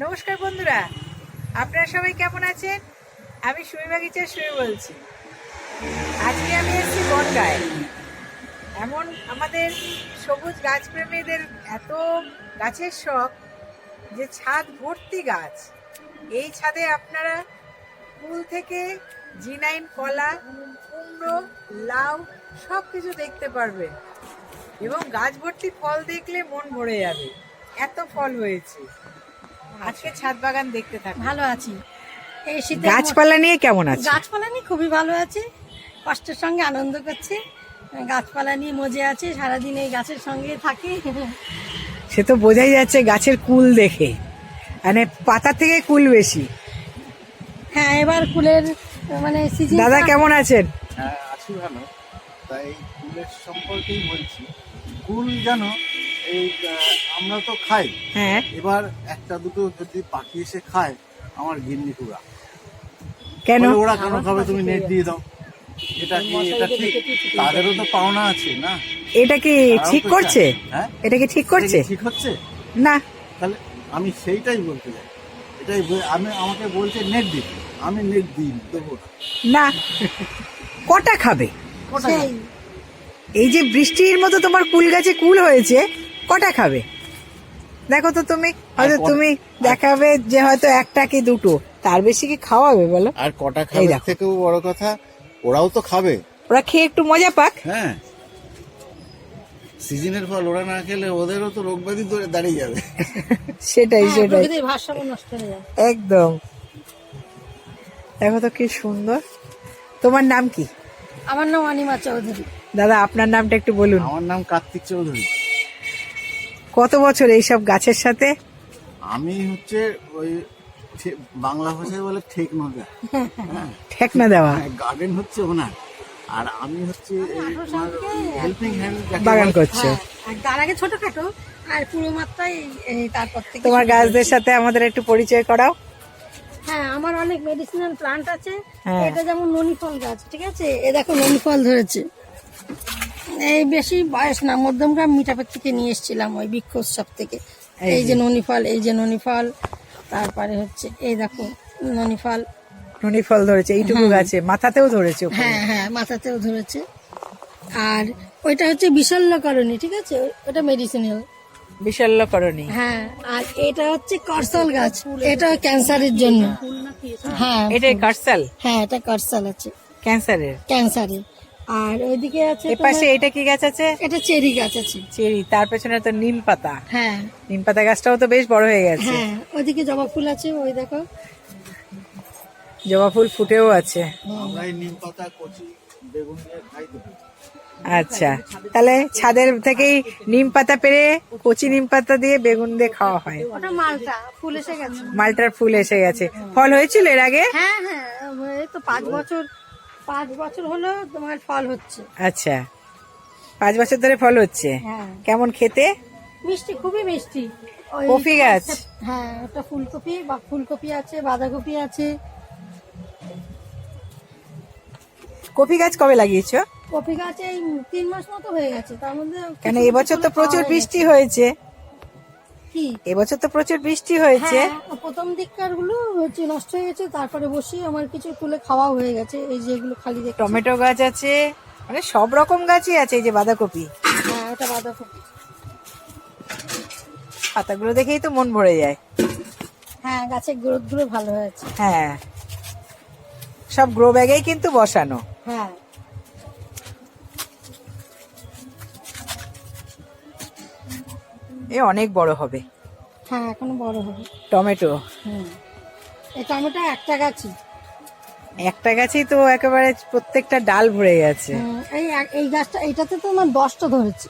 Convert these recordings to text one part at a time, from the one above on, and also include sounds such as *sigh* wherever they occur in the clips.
নমস্কার বন্ধুরা, আপনারা সবাই কেমন আছেন? আমি সুমি বাগিচার সুমি বলছি। আজকে আমি এসেছি বনগায়। এমন আমাদের সবুজ গাছপ্রেমীদের এত গাছের শখ যে ছাদ ভর্তি গাছ। এই ছাদে আপনারা ফুল থেকে জিনাইন, কলা, কুমড়ো, লাউ সব কিছু দেখতে পারবেন। এবং গাছ ভর্তি ফল দেখলে মন ভরে যাবে। এত ফল হয়েছে। আজকে ছাদ বাগান দেখতে থাকুন ভালো আছি। এই শীতে গাছপালা নিয়ে কেমন আছে? গাছপালা নিয়ে খুবই ভালো আছি। কষ্টের সঙ্গে আনন্দ করছি। গাছপালা নিয়ে মজে আছে। সারাদিন এই গাছের সঙ্গে থাকি। সে তো বোঝাই যাচ্ছে গাছের কুল দেখে। মানে পাতা থেকে কুল বেশি। হ্যাঁ এবার কুলের মানে সিজন দাদা কেমন আছেন? হ্যাঁ আছি ভালো। তাই কুলের সম্পর্কেই বলছি। কুল জানো এই আমরা তো খাই। হ্যাঁ। এবার একটা দুটো যদি পাখি এসে খায় আমার গিন্নি কুড়া কেন? ওরা কেন খাবে? তুমি নেট দিয়ে দাও। এটা কি এটা ঠিক? তাদেরও তো পাওনা আছে না? এটা কি ঠিক করছে? হ্যাঁ? এটা কি ঠিক করছে? ঠিক হচ্ছে? না। তাহলে আমি সেইটাই বলতে চাই। এটাই আমি আমাকে বলছে নেট দিতে। আমি নেট দিই দেবো না। না। কটা খাবে? এই যে বৃষ্টির মতো তোমার কুল গাছে কুল হয়েছে কটা খাবে? দেখো তো তুমি হয়তো তুমি দেখাবে যে হয়তো একটা কি দুটো। তার বেশি কি খাওয়াবে বলো? আর কটা খাবে থেকেও বড় কথা ওরাও তো খাবে। ওরা খেয়ে একটু মজা পাক। হ্যাঁ। সিজনের ফল ওরা না খেলে ওদেরও তো রোগ ব্যাধি ধরে দাঁড়িয়ে যাবে। সেটাই হ্যাঁ, সেটাই। ভারসাম্য নষ্ট হয়ে যায়। একদম। দেখো তো কি সুন্দর। তোমার নাম কি? আমার নাম অনিমা চৌধুরী। দাদা আপনার নামটা একটু বলুন। আমার নাম কার্তিক চৌধুরী। কত বছর এইসব গাছের সাথে? আমি হচ্ছে ওই ঠে- বাংলা ভাষায় বলে ঠেক নদা হ্যাঁ। ঠেকনা দেওয়া। গার্ডেন হচ্ছে ওনার। আর আমি হচ্ছে হেল্পিং হ্যান্ড বাগান করছ। হ্যাঁ, আর তার আগে ছোটখাটো আর পুরো মাত্রায় এই তারপর থেকে তোমার গাছদের সাথে আমাদের একটু পরিচয় করাও। হ্যাঁ আমার অনেক মেডিসিনাল প্লান্ট আছে। হ্যাঁ। এটা যেমন ননি ফল গাছ ঠিক আছে? এ দেখো ননি ফল ধরেছে। এই বেশি বয়স না মধ্যমগ্রাম মিঠাপের থেকে নিয়ে এসেছিলাম ওই বৃক্ষ উৎসব থেকে। এই যে ননি ফল এই যে ননি ফল তারপরে হচ্ছে এই দেখো ননি ফল ননি ফল ধরেছে এইটুকু গাছে মাথাতেও ধরেছে হ্যাঁ হ্যাঁ মাথাতেও ধরেছে। আর ওইটা হচ্ছে বিশল্যকরণী ঠিক আছে? ওটা মেডিসিনাল বিশল্যকরণী। হ্যাঁ আর এটা হচ্ছে করসল গাছ এটা ক্যান্সারের জন্য। হ্যাঁ। এটাই কারসাল? হ্যাঁ এটা করসল আছে। ক্যান্সারের? ক্যান্সারের। আর ওইদিকে আছে এ পাশে এটা কি গাছ আছে? এটা চেরি গাছ আছে। চেরি তার পেছনে তো নিম পাতা। হ্যাঁ। নিম পাতা গাছটাও তো বেশ বড় হয়ে গেছে। হ্যাঁ ওইদিকে জবা ফুল আছে ওই দেখো। জবা ফুল ফুটেও আছে। আমরা নিম পাতা কচি বেগুন দিয়ে খাই আচ্ছা তাহলে ছাদের থেকেই নিম পাতা পেরে কচি নিম পাতা দিয়ে বেগুন দিয়ে খাওয়া হয়। ওটা মালটা ফুল এসে গেছে। মালটার ফুল এসে গেছে। ফল হয়েছিল এর আগে? হ্যাঁ হ্যাঁ তো পাঁচ বছর পাঁচ বছর হলো তোমার ফল হচ্ছে। আচ্ছা। পাঁচ বছর ধরে ফল হচ্ছে। হ্যাঁ। কেমন খেতে? মিষ্টি খুবই মিষ্টি। কপি গাছ? হ্যাঁ ওটা ফুলকপি বা ফুলকপি আছে বাঁধাকপি আছে। কপি গাছ কবে লাগিয়েছো? কপি গাছ এই তিন মাস মতো হয়ে গেছে। তার মধ্যে কেন এবছর তো প্রচুর বৃষ্টি হয়েছে। কি? এবছর তো প্রচুর বৃষ্টি হয়েছে। হ্যাঁ প্রথম দিককারগুলো হচ্ছে নষ্ট হয়ে গেছে তারপরে বসে আমার কিছু তুলে খাওয়া হয়ে গেছে এই যেগুলো খালি টমেটো গাছ আছে মানে সব রকম গাছই আছে এই যে বাঁধাকপি। হ্যাঁ ওটা বাঁধাকপি। পাতাগুলো দেখেই তো মন ভরে যায়। হ্যাঁ গাছের গ্রোথগুলো ভালো হয়েছে। হ্যাঁ। সব গ্রো ব্যাগেই কিন্তু বসানো। হ্যাঁ এ অনেক বড় হবে। হ্যাঁ এখনও বড় হবে। টমেটো। হুম। এই টমেটো একটা গাছই একটা গাছেই তো একেবারে প্রত্যেকটা ডাল ভরে গেছে। এই এই গাছটা এইটাতে তো আমার দশটা ধরেছে।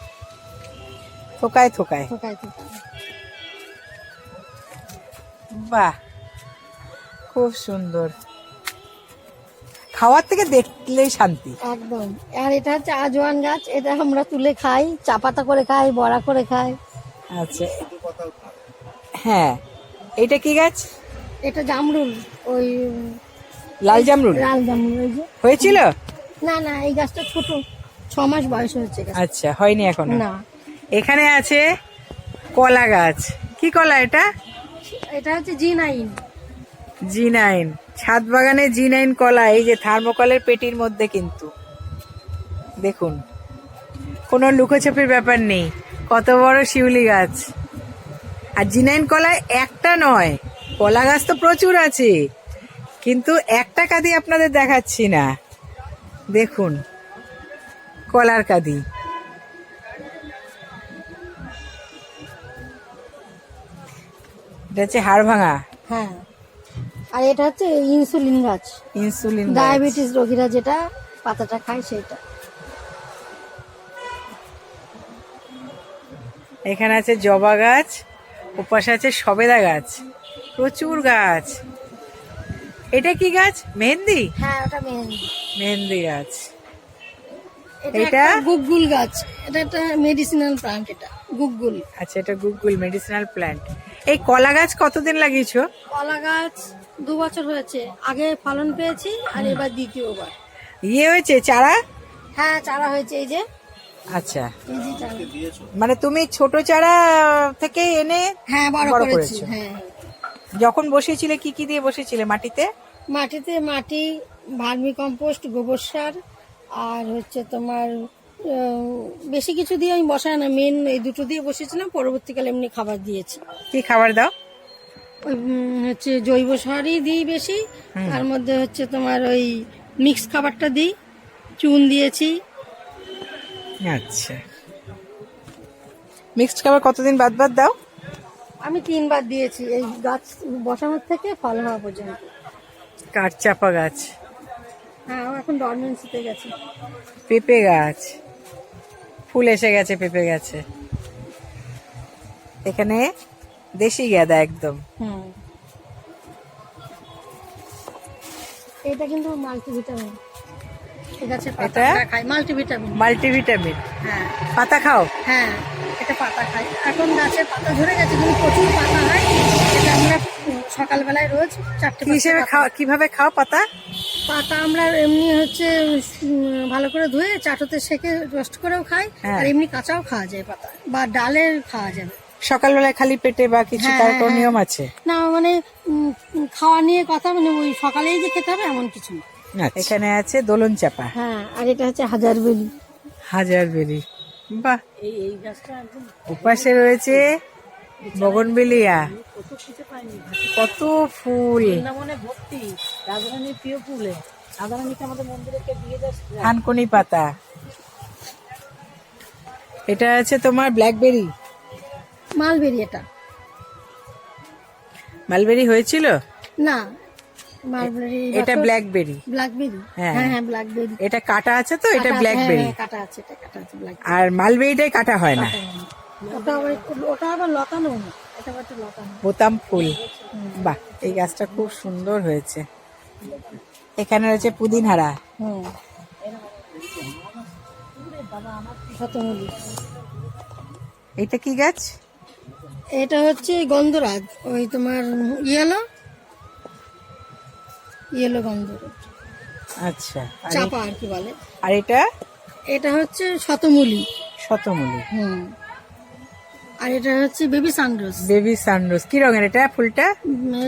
থোকায় থোকায়। থোকায় থোকায়। বাহ খুব সুন্দর। খাওয়ার থেকে দেখলেই শান্তি। একদম। আর এটা হচ্ছে আজওয়ান গাছ এটা আমরা তুলে খাই চা পাতা করে খাই বড়া করে খাই। আচ্ছা হ্যাঁ। এটা কি গাছ? এটা জামরুল ওই লাল জামরুল? লাল জামরুল ওই যে। হয়েছিল? না না এই গাছটা ছোট। ছ মাস বয়স হয়েছে আচ্ছা হয়নি এখনও। না। এখানে আছে কলা গাছ। কি কলা এটা? এটা হচ্ছে জি নাইন জি নাইন ছাদ বাগানে জি নাইন কলা এই যে থার্মোকলের পেটির মধ্যে কিন্তু। দেখুন। কোনো লুকোছাপির ব্যাপার নেই। কত বড় শিউলি গাছ? আর জি নাইন কলা একটা নয় কলা গাছ তো প্রচুর আছে। কিন্তু একটা কাদি আপনাদের দেখাচ্ছি না। দেখুন কলার কাদি। এটা হচ্ছে হাড় ভাঙা। হ্যাঁ। আর এটা হচ্ছে ইনসুলিন গাছ। ইনসুলিন। ডায়াবেটিস রোগীরা যেটা পাতাটা খায় সেটা। এখানে আছে জবা গাছ ওপাশে আছে সবেদা গাছ প্রচুর গাছ। এটা কি গাছ? মেহেন্দি? হ্যাঁ ওটা মেহেন্দি। মেহেন্দি গাছ। এটা গুগগুল গাছ। এটা একটা মেডিসিনাল প্লান্ট এটা। গুগগুল। আচ্ছা এটা গুগল মেডিসিনাল প্ল্যান্ট এই কলা গাছ কতদিন লাগিয়েছো? কলা গাছ দু বছর হয়েছে। আগে ফলন পেয়েছি আর এবার দ্বিতীয়বার। ইয়ে হয়েছে চারা? হ্যাঁ চারা হয়েছে এই যে। আচ্ছা। মানে তুমি ছোট চারা থেকে এনে হ্যাঁ বড় বড় করেছ। হ্যাঁ। যখন বসেছিলে কি কি দিয়ে বসেছিলে মাটিতে? মাটিতে মাটি ভার্মি কম্পোস্ট গোবর সার আর হচ্ছে তোমার বেশি কিছু দিয়ে আমি বসাই না। মেন এই দুটো দিয়ে বসেছিলাম পরবর্তীকালে এমনি খাবার দিয়েছি। কি খাবার দাও? হচ্ছে জৈব সারই দিই বেশি। তার মধ্যে হচ্ছে তোমার ওই মিক্স খাবারটা দিই। চুন দিয়েছি আচ্ছা। মিক্সড খাবার কতদিন বাদ বাদ দাও? আমি তিনবার দিয়েছি এই গাছ বসানোর থেকে ফল হওয়া পর্যন্ত। কাঠচাপা গাছ। হ্যাঁ ও এখন ডরমেন্সিতে গেছে। পেঁপে গাছ। ফুল এসে গেছে পেঁপে গাছে। এখানে দেশি গাঁদা একদম। হুম। এটা কিন্তু মাল্টিভিটামিন এটা? খাই মাল্টিভিটামিন মাল্টিভিটামিন হ্যাঁ। পাতা খাও? হ্যাঁ এটা পাতা খাই। এখন গাছের পাতা ধরে গেছে কিন্তু প্রচুর পাতা হয়। এটা আমরা সকালবেলায় রোজ চারটে কি হিসেবে পাঁচটা খাও কীভাবে খাও পাতা? পাতা আমরা এমনি হচ্ছে ভালো করে ধুয়ে চাটুতে সেকে রোস্ট করেও খাই হ্যাঁ। আর এমনি কাঁচাও খাওয়া যায় পাতা বা ডালের খাওয়া যাবে। সকালবেলায় খালি পেটে বা কিছু হ্যাঁ, তার হ্যাঁ। নিয়ম আছে? না মানে খাওয়া নিয়ে কথা মানে ওই সকালেই যে খেতে হবে এমন কিছু না। এখানে আছে দোলন চাপা। হ্যাঁ আর এটা হচ্ছে হাজার বেলি। হাজার বেরি বাহ। এই এই গাছটা উপাসে রয়েছে বগনবেলিয়া কত ফুল। ভর্তি রাজধানীর প্রিয় ফুলে আমাদের মন্দিরকে দিয়ে যাচ্ছে থানকুনি পাতা। এটা আছে তোমার ব্ল্যাকবেরি। মালবেরি এটা। মালবেরি হয়েছিল? না মালবেরি এটা ব্ল্যাকবেরি ব্ল্যাকবেরি হ্যাঁ। হ্যাঁ হ্যাঁ ব্ল্যাকবেরি এটা কাটা আছে তো? এটা ব্ল্যাকবেরি কাটা আছে এটা কাটা আছে ব্ল্যাক আর মালবেরিটাই কাটা হয় না? ওটা ওটা আবার লতানো এটা একটু লতানো। বোতাম ফুল। বাহ এই গাছটা খুব সুন্দর হয়েছে। এখানে রয়েছে পুদিনহারা। হুম। এটা কি গাছ? এটা হচ্ছে গন্ধরাজ ওই তোমার ইয়েলো ইয়েলো গন্ধরাজ আচ্ছা চাপা আর কি বলে? আর এটা? এটা হচ্ছে শতমূলি। শতমূলি। হুম। আর এটা হচ্ছে বেবি সানরোজ বেবি সানরোজ কি রঙের এটা ফুলটা?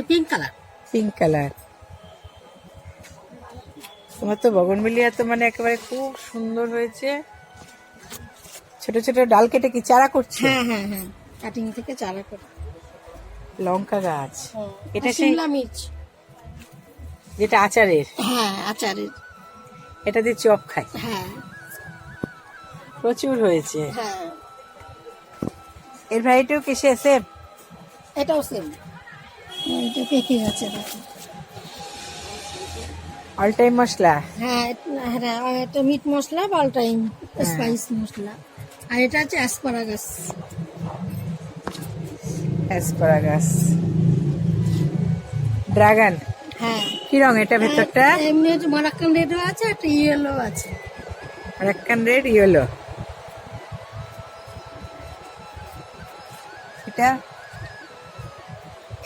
পিঙ্ক কালার পিঙ্ক কালার তোমার তো বগনবেলিয়া তো মানে একেবারে খুব সুন্দর হয়েছে। ছোট ছোট ডাল কেটে কি চারা করছে? হ্যাঁ হ্যাঁ হ্যাঁ। কাটিং থেকে চারা করে। লঙ্কা গাছ। এটা এটা শিমলা মির্চ। যেটা আচারের। হ্যাঁ আচারের। এটা দিয়ে চপ খাই। হ্যাঁ। প্রচুর হয়েছে। হ্যাঁ। এর ভ্যারাইটিও কি সে সেম এটাও সেম এটা পেকে গেছে অল টাইম মশলা? হ্যাঁ এটা- হ্যাঁ এটা মিট মশলা বা অল টাইম স্পাইস মশলা। আর এটা হচ্ছে অ্যাসপারাগাস অ্যাসপারাগাস ড্রাগন হ্যাঁ। কি রং এটা ভেতরটা? এমনি হচ্ছে মারাক্কান রেডও আছে একটা ইয়েলো আছে। রাক্কান রেড ইয়েলো এটা?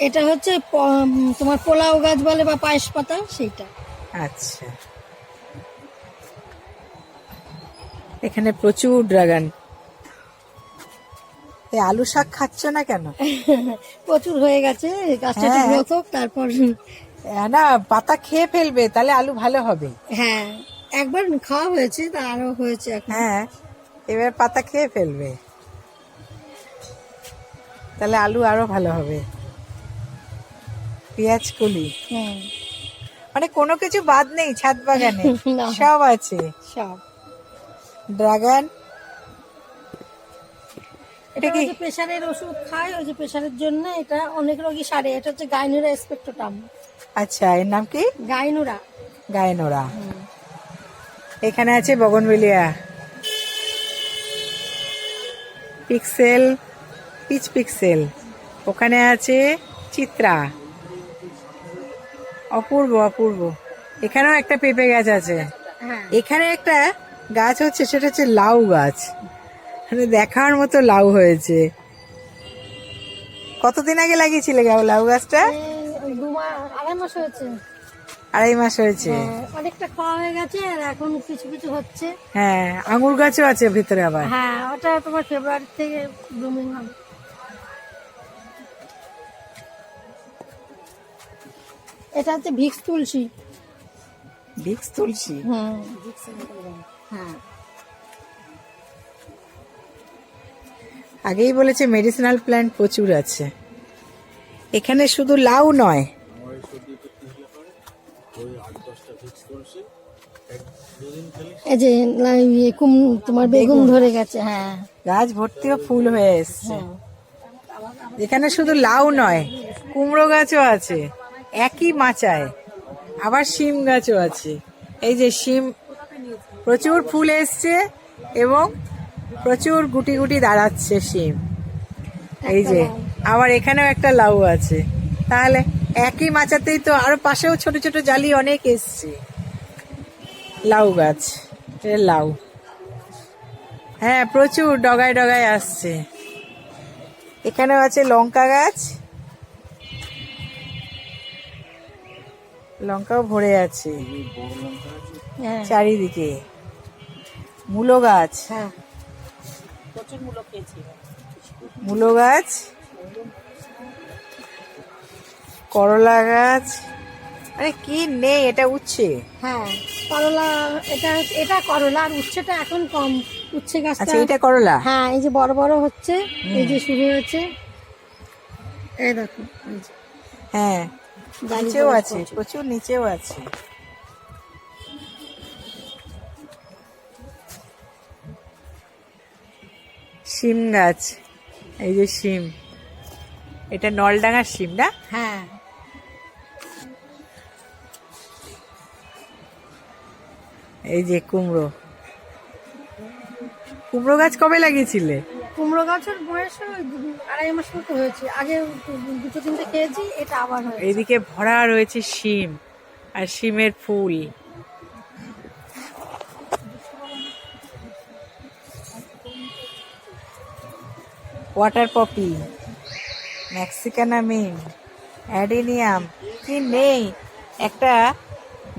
এটা হচ্ছে তোমার পোলাও গাছ বলে বা পায়েস পাতা সেইটা। আচ্ছা। এখানে প্রচুর ড্রাগন এই আলু শাক খাচ্ছ না কেন? *laughs* প্রচুর হয়ে গেছে গাছটা হ্যাঁ। হোক, তারপর না পাতা খেয়ে ফেলবে তাহলে আলু ভালো হবে। হ্যাঁ একবার খাওয়া হয়েছে তা আরও হয়েছে হ্যাঁ এবার পাতা খেয়ে ফেলবে। তাহলে আলু আরও ভালো হবে। পেঁয়াজ কলি। মানে কোনো কিছু বাদ নেই ছাদ বাগানে *laughs* সব আছে। সব। ড্রাগন। এটা কি? প্রেশারের ওষুধ খায় ওই যে প্রেশারের জন্য এটা অনেক রোগী সারে এটা হচ্ছে গাইনুরা স্পেক্টোটাম আচ্ছা এর নাম কি? গাইনুরা। গায়নোরা এখানে আছে বগনবেলিয়া পিক্সেল পিচ পিক্সেল। ওখানে আছে চিত্রা। অপূর্ব অপূর্ব। এখানেও একটা পেঁপে গাছ আছে। হ্যাঁ। এখানে একটা গাছ হচ্ছে সেটা হচ্ছে লাউ গাছ। মানে দেখার মতো লাউ হয়েছে। কতদিন আগে লাগিয়েছিলে লাউ গাছটা? মাস হয়েছে। আড়াই মাস হয়েছে। হ্যাঁ, অনেকটা খাওয়া হয়ে গেছে আর এখন কিছু কিছু হচ্ছে। হ্যাঁ আঙুর গাছও আছে ভিতরে আবার। হ্যাঁ ওটা তোমার ফেব্রুয়ারি থেকে ব্লুমিং হবে। এটা হচ্ছে ভিক্স তুলসী। ভিক্স তুলসী? হুম হ্যাঁ। আগেই বলেছে মেডিসিনাল প্ল্যান্ট প্রচুর আছে। এখানে শুধু লাউ নয় এই যে ইয়ে কুম- তোমার বেগুন ধরে গেছে হ্যাঁ। গাছ ভর্তিও ফুল হয়ে এসছে। এখানে শুধু লাউ নয় কুমড়ো গাছও আছে একই মাচায়। আবার শিম গাছও আছে। এই যে শিম প্রচুর ফুল এসছে এবং প্রচুর গুটি গুটি দাঁড়াচ্ছে শিম। এই যে আবার এখানেও একটা লাউ আছে। তাহলে একই মাচাতেই তো আরও পাশেও ছোট ছোট জালি অনেক এসছে। লাউ গাছ। এটা লাউ। হ্যাঁ প্রচুর ডগায় ডগায় আসছে। এখানেও আছে লঙ্কা গাছ। লঙ্কাও ভরে আছে। হ্যাঁ। চারিদিকে। মূলো গাছ। হ্যাঁ। মূলো গাছ। করলা গাছ। আরে কি নেই এটা উচ্ছে। হ্যাঁ করলা এটা এটা করলা আর উচ্ছেটা এখন কম। উচ্ছে গাছটা আচ্ছা এটা করলা? হ্যাঁ এই যে বড় বড় হচ্ছে এই যে শুরু হয়েছে। এই দেখো হ্যাঁ নিচেও আছে প্রচুর। প্রচুর নিচেও আছে। শিম গাছ এই যে শিম। এটা নলডাঙ্গার শিম না? হ্যাঁ। এই যে কুমড়ো। কুমড়ো গাছ কবে লাগিয়েছিলে? কুমড়ো গাছের বয়স আড়াই মাস মতো হয়েছে। আগে দুটো তিনটে খেয়েছি এটা আবার হয়েছে। এইদিকে ভরা রয়েছে শিম আর শিমের ফুল। ওয়াটার পপি ম্যাক্সিকানা মিন অ্যাডিনিয়াম কি নেই? একটা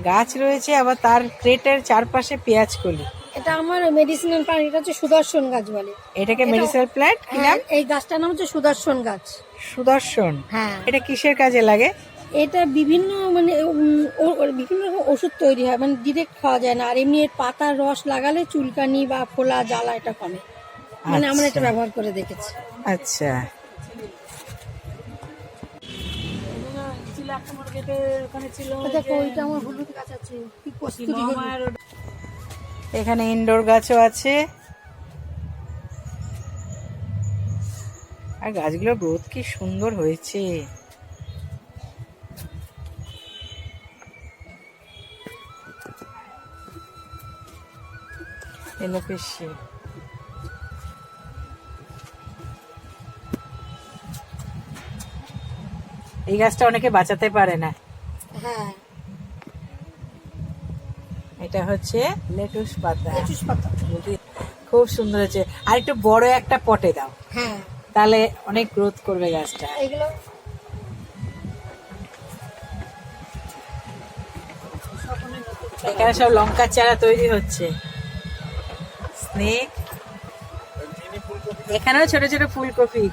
গাছ রয়েছে আবার তার ক্রেটের চারপাশে পেঁয়াজ কলি। এটা আমার মেডিসিনাল প্লান্ট এটা হচ্ছে সুদর্শন গাছ বলে। এটাকে মেডিসিনাল প্ল্যান্ট কি হ্যাঁ, নাম এই গাছটার নাম হচ্ছে সুদর্শন গাছ। সুদর্শন? হ্যাঁ। এটা কিসের কাজে লাগে? এটা বিভিন্ন মানে বিভিন্ন রকম ওষুধ তৈরি হয় মানে ডিরেক্ট খাওয়া যায় না। আর এমনি এর পাতার রস লাগালে চুলকানি বা ফোলা জ্বালা এটা কমে। মানে আমরা এটা আচ্ছা। ব্যবহার করে দেখেছি। আচ্ছা। দেখো ওইটা আমার হলুদ গাছ আছে। কি কস্তুরি এখানে ইনডোর গাছও আছে। আর গাছগুলোর গ্রোথ কি সুন্দর হয়েছে। এলোপেশি এই গাছটা অনেকে বাঁচাতে পারে না। হ্যাঁ। এটা হচ্ছে লেটুস পাতা। লেটুস পাতা। খুব সুন্দর হচ্ছে আর একটু বড় একটা পটে দাও। হ্যাঁ। তাহলে অনেক গ্রোথ করবে গাছটা। এগুলো এখানে সব লঙ্কার চারা তৈরি হচ্ছে। স্নেক এখানেও ছোট ছোট ফুলকপি।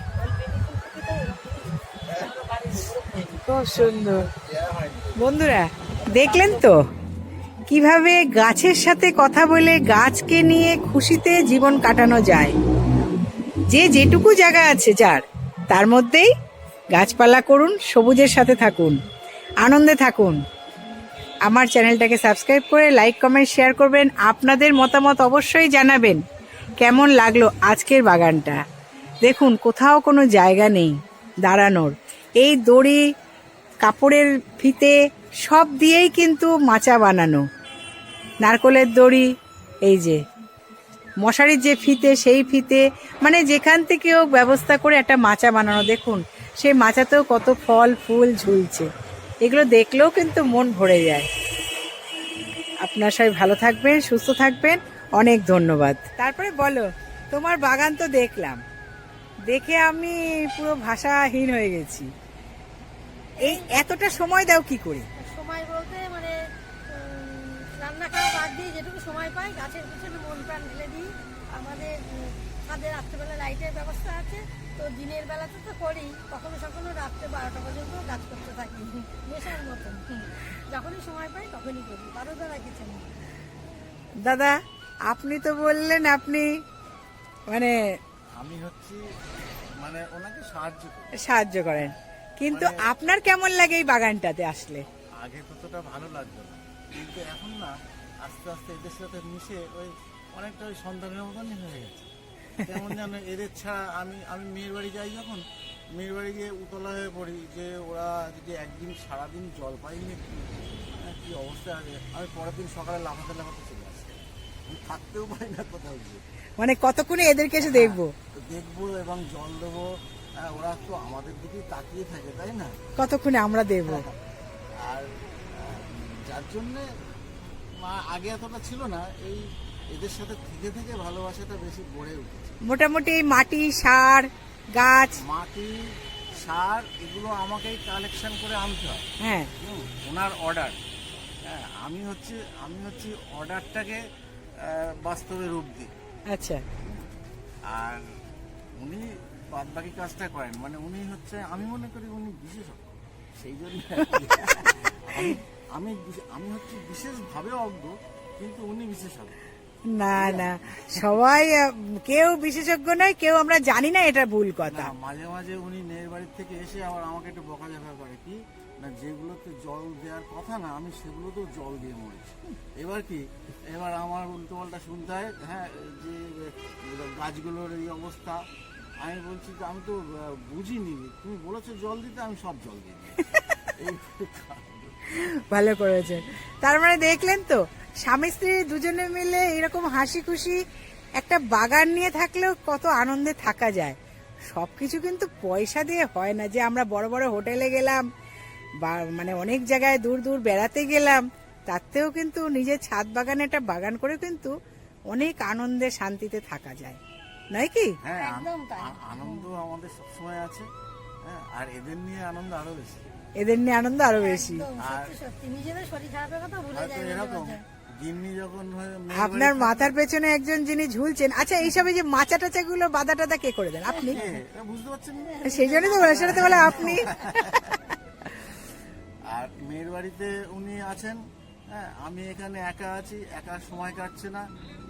সুন্দর। বন্ধুরা, দেখলেন তো? কীভাবে গাছের সাথে কথা বলে গাছকে নিয়ে খুশিতে জীবন কাটানো যায়। যে যেটুকু জায়গা আছে যার, তার মধ্যেই গাছপালা করুন, সবুজের সাথে থাকুন, আনন্দে থাকুন। আমার চ্যানেলটাকে সাবস্ক্রাইব করে লাইক, কমেন্ট, শেয়ার করবেন। আপনাদের মতামত অবশ্যই জানাবেন। কেমন লাগল আজকের বাগানটা? দেখুন, কোথাও কোনো জায়গা নেই দাঁড়ানোর। এই দড়ি কাপড়ের ফিতে সব দিয়েই কিন্তু মাচা বানানো। নারকলের দড়ি, এই যে। মশারির যে ফিতে, সেই ফিতে মানে যেখান থেকেও ব্যবস্থা করে একটা মাচা বানানো। দেখুন, সেই মাচাতেও কত ফল, ফুল ঝুলছে। এগুলো দেখলেও কিন্তু মন ভরে যায়। আপনার সবাই ভালো থাকবেন, সুস্থ থাকবেন। অনেক ধন্যবাদ। তারপরে বলো, তোমার বাগান তো দেখলাম। দেখে আমি পুরো ভাষাহীন হয়ে গেছি। এই এতটা সময় দাও কি করে? সময় বলতে মানে রান্না খাওয়া বাদ দিয়ে যেটুকু সময় পাই গাছের পিছনে মন প্রাণ ঢেলে দিই। আমাদের ছাদে রাত্রেবেলা লাইটের ব্যবস্থা আছে তো দিনের বেলাতে তো করি কখনো কখনো রাত্রে বারোটা পর্যন্ত কাজ করতে থাকি নেশার মতন। যখনই সময় পাই তখনই করি বারো দ্বারা কিছু নেই। দাদা আপনি তো বললেন আপনি মানে আমি হচ্ছি মানে ওনাকে সাহায্য সাহায্য করেন। কিন্তু আপনার কেমন লাগে এই বাগানটাতে আসলে? আগে ততটা ভালো লাগতো। না কিন্তু এখন না আস্তে আস্তে এদের সাথে মিশে ওই অনেকটা ওই সন্তানের মতনই হয়ে গেছে। যেমন যেন এদের ছাড়া আমি আমি মেয়ের বাড়ি যাই যখন মেয়ের বাড়ি গিয়ে উতলা হয়ে পড়ি যে ওরা যদি একদিন সারাদিন জল পাইনি হ্যাঁ, কি অবস্থা আছে আমি পরের দিন সকালে লাফাতে লাফাতে চলে আসি। আমি থাকতেও পারি না কোথাও গিয়ে। মানে কতক্ষণে এদেরকে এসে দেখব? তো দেখব এবং জল দেবো হ্যাঁ, ওরা তো আমাদের দিকেই তাকিয়ে থাকে তাই না? কতক্ষণে আমরা দেবো? আর যার জন্যে মা আগে এতটা ছিল না এই এদের সাথে থেকে থেকে ভালোবাসাটা বেশি গড়ে উঠেছে। মোটামুটি মাটি সার গাছ। মাটি সার এগুলো আমাকেই কালেকশন করে আনতে হয়। হ্যাঁ। ওনার অর্ডার হ্যাঁ আমি হচ্ছে আমি হচ্ছে অর্ডারটাকে বাস্তবে রূপ দিই। আচ্ছা। আর উনি বাদ বাকি কাজটা করেন। মানে উনি হচ্ছে আমি মনে করি উনি বিশেষজ্ঞ। সেই জন্য আমি- আমি হচ্ছে বিশেষভাবে অজ্ঞ কিন্তু উনি বিশেষজ্ঞ। না না। সবাই কেউ বিশেষজ্ঞ নয় কেউ আমরা জানি না এটা ভুল কথা। মাঝে মাঝে উনি মেয়ের বাড়ির থেকে এসে আবার আমাকে একটু বকা বকাঝকা করে কি না যেগুলোতে জল দেওয়ার কথা না আমি সেগুলোতেও জল দিয়ে মরেছি। এবার কি এবার আমার উল্টো পাল্টা শুনতে হয় হ্যাঁ যে গাছগুলোর এই অবস্থা আমি বলছি যে আমি তো বুঝিনি। তুমি বলেছ জল দিতে, আমি সব জল দিই *laughs* ভালো করেছেন। তার মানে দেখলেন তো, স্বামী স্ত্রী দুজনে মিলে এরকম হাসি খুশি একটা বাগান নিয়ে থাকলেও কত আনন্দে থাকা যায়। সবকিছু কিন্তু পয়সা দিয়ে হয় না, যে আমরা বড় বড় হোটেলে গেলাম, বা মানে অনেক জায়গায় দূর দূর বেড়াতে গেলাম, তাতেও কিন্তু নিজের ছাদ বাগানে একটা বাগান করে কিন্তু অনেক আনন্দে শান্তিতে থাকা যায়। নয় কি হ্যাঁ আনন্দ আমাদের সবসময় আছে হ্যাঁ আর এদের নিয়ে আনন্দ আরও বেশি। এদের নিয়ে আনন্দ আরও বেশি। আপনার মাথার পেছনে একজন যিনি ঝুলছেন। আচ্ছা এইসবে যে মাচা টাচা গুলো বাধা টাদা কে করে দেন? আপনি? বুঝতে পারছেন সেই জন্যই তো সেটা তো বলে আপনি। আর মেয়ের বাড়িতে উনি আছেন হ্যাঁ আমি এখানে একা আছি একা সময় কাটছে না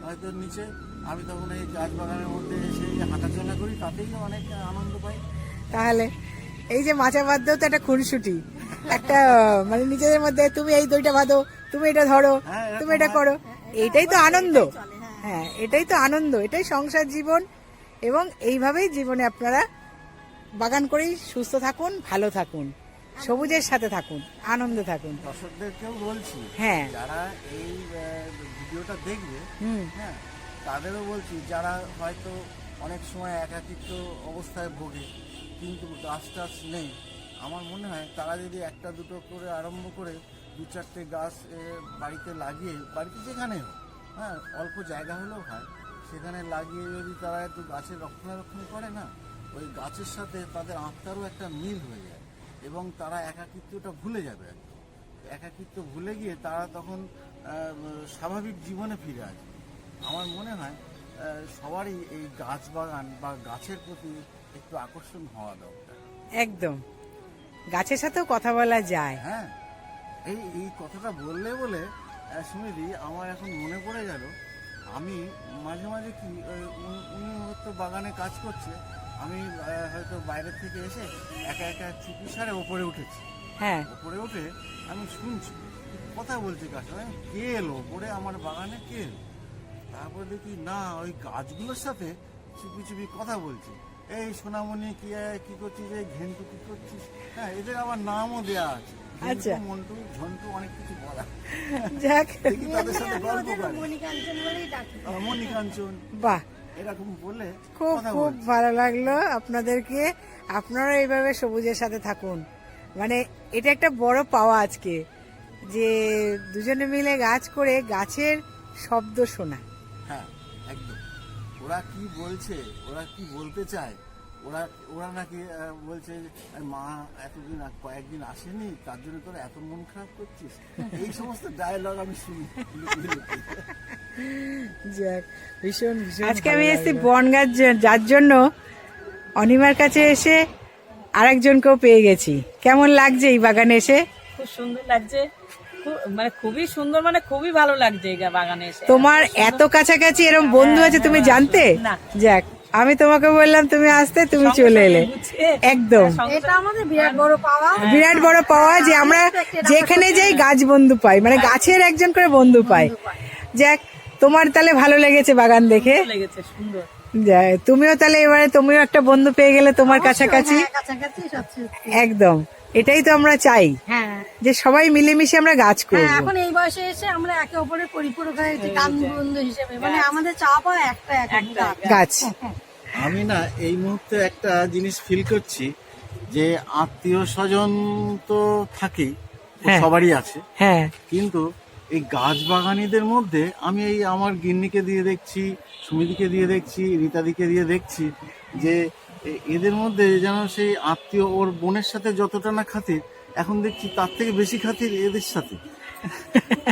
হয়তো নিচে। আমি তখন এই গাছ বাগানের মধ্যে এসে হাঁটাচলা করি তাতেই অনেক আনন্দ পাই। তাহলে এই যে মাচা বাঁধতেও তো একটা খুনসুটি। একটা মানে নিজেদের মধ্যে তুমি এই দইটা বাঁধো তুমি এটা ধরো হ্যাঁ, তুমি এটা করো এইটাই তো আনন্দ। হ্যাঁ। হ্যাঁ এটাই তো আনন্দ এটাই সংসার জীবন। এবং এইভাবেই জীবনে আপনারা বাগান করেই সুস্থ থাকুন ভালো থাকুন। সবুজের সাথে থাকুন আনন্দে থাকুন। দর্শকদেরকেও বলছি হ্যাঁ। যারা এই ভিডিওটা দেখবে হ্যাঁ তাদেরও বলছি যারা হয়তো অনেক সময় একাকিত্ব অবস্থায় ভোগে কিন্তু গাছ টাছ নেই আমার মনে হয় তারা যদি একটা দুটো করে আরম্ভ করে দু চারটে গাছ বাড়িতে লাগিয়ে বাড়িতে যেখানে হোক হ্যাঁ অল্প জায়গা হলেও হয় সেখানে লাগিয়ে যদি তারা একটু গাছের রক্ষণাবেক্ষণ করে না ওই গাছের সাথে তাদের আত্মারও একটা মিল হয়ে যায়। এবং তারা একাকিত্বটা ভুলে যাবে একদম একাকিত্ব ভুলে গিয়ে তারা তখন স্বাভাবিক জীবনে ফিরে আসবে। আমার মনে হয় সবারই এই গাছ বাগান বা গাছের প্রতি একটু আকর্ষণ হওয়া দরকার। একদম। গাছের সাথেও কথা বলা যায়। হ্যাঁ এই এই কথাটা বললে বলে সুমিদি আমার এখন মনে পড়ে গেল আমি মাঝে মাঝে কি উনি হয়তো বাগানে কাজ করছে আমি হয়তো বাইরে থেকে এসে একা একা চুপি সারে ওপরে উঠেছি। হ্যাঁ। ওপরে উঠে আমি শুনছি কথা বলছি কার সঙ্গে কে এলো? ওপরে আমার বাগানে কে এলো? তারপর দেখি না ওই গাছগুলোর সাথে চুপি চুপি কথা বলছি। এই সোনামণি কি কি করছিস? এই ঘেন্টু কি করছিস? হ্যাঁ এদের আবার নামও দেওয়া আছে। আচ্ছা। মন্টু ঝন্টু অনেক কিছু বলা। যাক। তাদের সাথে আমি গল্প করে। মণিকাঞ্চন। বাহ। এরকম বলে খুব খুব ভালো লাগল আপনাদেরকে। আপনারা এইভাবে সবুজের সাথে থাকুন। মানে এটা একটা বড় পাওয়া আজকে যে দুজনে মিলে গাছ করে গাছের শব্দ শোনা। হ্যাঁ একদম। ওরা কি বলছে ওরা কি বলতে চায় ওরা ওরা নাকি বলছে যে, মা এতদিন কয়েকদিন আসেনি তার জন্য তোরা এত মন খারাপ করছিস? *laughs* এই সমস্ত ডায়লগ আমি শুনি। যাক ভীষণ ভীষণ আজকে আমি এসেছি বন গাছ জ- যার জন্য অনিমার কাছে এসে আরেকজনকেও পেয়ে গেছি। কেমন লাগছে এই বাগানে এসে? খুব সুন্দর লাগছে। খুব- মানে খুবই সুন্দর মানে খুবই ভালো লাগছে এই বাগানে এসে। তোমার এত কাছাকাছি এরকম বন্ধু আছে তুমি জানতে? না। যাক। আমি তোমাকে বললাম তুমি আসতে তুমি চলে এলে। একদম। এটা আমাদের বিরাট বড় পাওয়া। বিরাট বড় পাওয়া যে আমরা যেখানে যাই গাছ বন্ধু পাই। মানে গাছের একজন করে বন্ধু পাই। যাক তোমার তাহলে ভালো লেগেছে বাগান দেখে। লেগেছে সুন্দর। তুমিও তাহলে এবারে তুমিও একটা বন্ধু পেয়ে গেলে তোমার কাছাকাছি। হ্যাঁ, একদম। এটাই তো আমরা চাই হ্যাঁ। যে সবাই মিলেমিশে আমরা গাছ হ্যাঁ করব। এখন এই বয়সে এসে আমরা একে অপরের পরিপূরক হয়েছি কান বন্ধু হিসেবে। মানে আমাদের চাওয়া পাওয়া একটা একটা গাছ। আমি না এই মুহূর্তে একটা জিনিস ফিল করছি যে আত্মীয় স্বজন তো থাকেই হ্যাঁ। সবারই আছে। হ্যাঁ। কিন্তু এই গাছ বাগানিদের মধ্যে আমি এই আমার গিন্নিকে দিয়ে দেখছি সুমিদিকে দিয়ে দেখছি রীতাদিকে দিয়ে দেখছি যে এদের মধ্যে যেন সেই আত্মীয় ওর বোনের সাথে যতটা না খাতির এখন দেখছি তার থেকে বেশি খাতির এদের সাথে।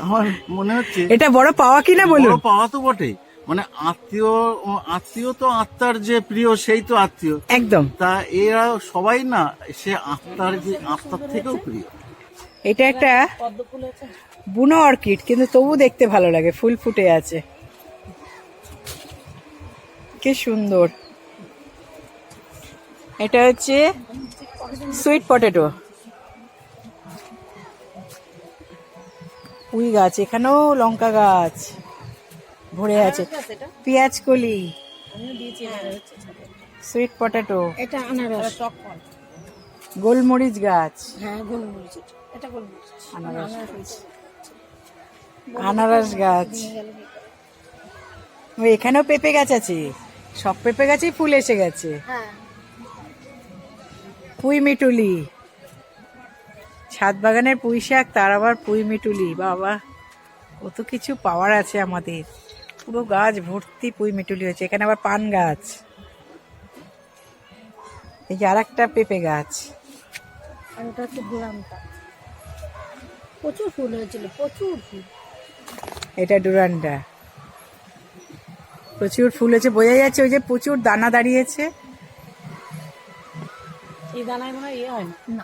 আমার মনে হচ্ছে এটা বড় পাওয়া কিনা বড় পাওয়া তো বটে মানে আত্মীয় আত্মীয় তো আত্মার যে প্রিয় সেই তো আত্মীয়। একদম। তা এরা সবাই না সে আত্মার যে আত্মার থেকেও প্রিয়। এটা একটা বুনো অর্কিড কিন্তু তবু দেখতে ভালো লাগে ফুল ফুটে আছে। কি সুন্দর। এটা হচ্ছে সুইট পটেটো পুঁই গাছ এখানেও লঙ্কা গাছ ভরে আছে। পেঁয়াজ কলি। সুইট পটেটো এটা আনারস। গোলমরিচ গাছ। হ্যাঁ গোলমরিচ। এটা। এটা গোলমরিচ। আনারস। আনারস গাছ। ওই এখানেও পেঁপে গাছ আছে। সব পেঁপে গাছেই ফুল এসে গেছে। হ্যাঁ। পুঁই মিটুলি। ছাদ বাগানের পুঁই শাক তার আবার পুঁই মিটুলি। বাবা কত কিছু পাওয়ার আছে আমাদের। পুরো গাছ ভর্তি পুঁই মিটুলি হয়েছে। এখানে আবার পান গাছ। এই যে আর একটা পেঁপে গাছ। আর ওটা হচ্ছে প্রচুর ফুল হয়েছিল প্রচুর ফুল। এটা ডুরান্ডা। প্রচুর ফুল হয়েছে। বোঝা যাচ্ছে ওই যে প্রচুর দানা দাঁড়িয়েছে। এই দানায় মনে হয় ইয়ে হয় না? না।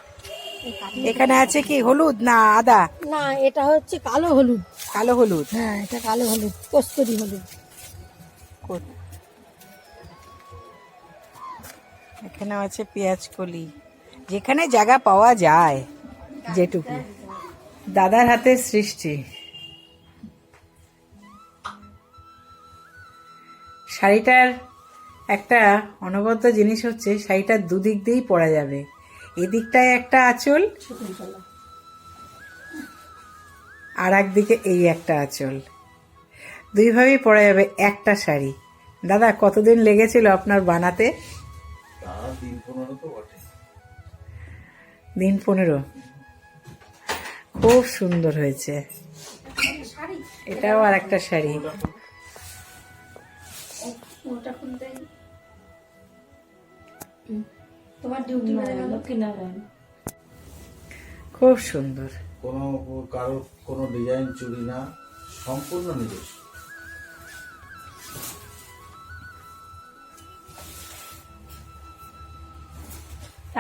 এখানে আছে কি হলুদ না আদা? না এটা হচ্ছে কালো হলুদ। কালো হলুদ? হ্যাঁ এটা কালো হলুদ কস্তুরি হলুদ। এখানে আছে পেঁয়াজ কলি। যেখানে জায়গা পাওয়া যায় যেটুকু। দাদার হাতের সৃষ্টি। শাড়িটার একটা অনবদ্য জিনিস হচ্ছে শাড়িটার দুদিক দিয়েই পরা যাবে। এদিকটায় একটা আঁচল আর একদিকে এই একটা আঁচল। দুইভাবেই পরা যাবে একটা শাড়ি। দাদা, কতদিন লেগেছিল আপনার বানাতে? দিন পনেরো। খুব সুন্দর হয়েছে। এটাও আর একটা শাড়ি মানে খুব সুন্দর। কোনো কারও ডিজাইন চুরি না সম্পূর্ণ নিজস্ব।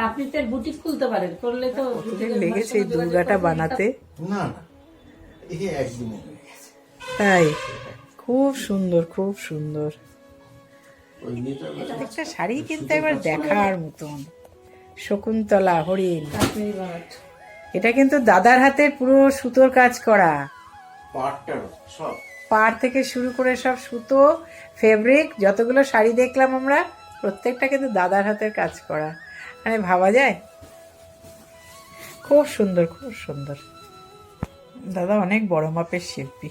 আপনি তো বুটিক খুলতে পারেন করলে তো হ্যাঁ, লেগেছে এই দুর্গাটা বানাতে। না না এই তাই? খুব সুন্দর খুব সুন্দর। ওই একটা শাড়ি কিন্তু এবার দেখার মতন। শকুন্তলা হরিণ। এটা কিন্তু দাদার হাতে পুরো সুতোর কাজ করা। পাড় থেকে শুরু করে সব সুতো ফেব্রিক যতগুলো শাড়ি দেখলাম আমরা প্রত্যেকটা কিন্তু দাদার হাতের কাজ করা। মানে ভাবা যায়? খুব সুন্দর খুব সুন্দর। দাদা অনেক বড় মাপের শিল্পী।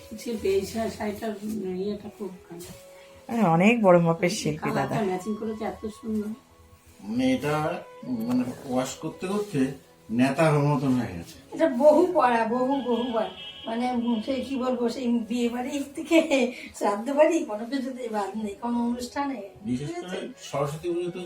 মানে অনেক বড় মাপের শিল্পী দাদা। কালারটা এত সুন্দর। মানে এটা মানে ওয়াশ করতে করতে নেতার মতন হয়ে গেছে। এটা বহু পড়া বহু বহুবার মানে সেই কি বলব সেই বিয়ে বাড়ি থেকে শ্রাদ্ধ বাড়ি কোনো কিছুতে বাদ নেই কোনো অনুষ্ঠানে। বিশেষ করে সরস্বতী পুজোতে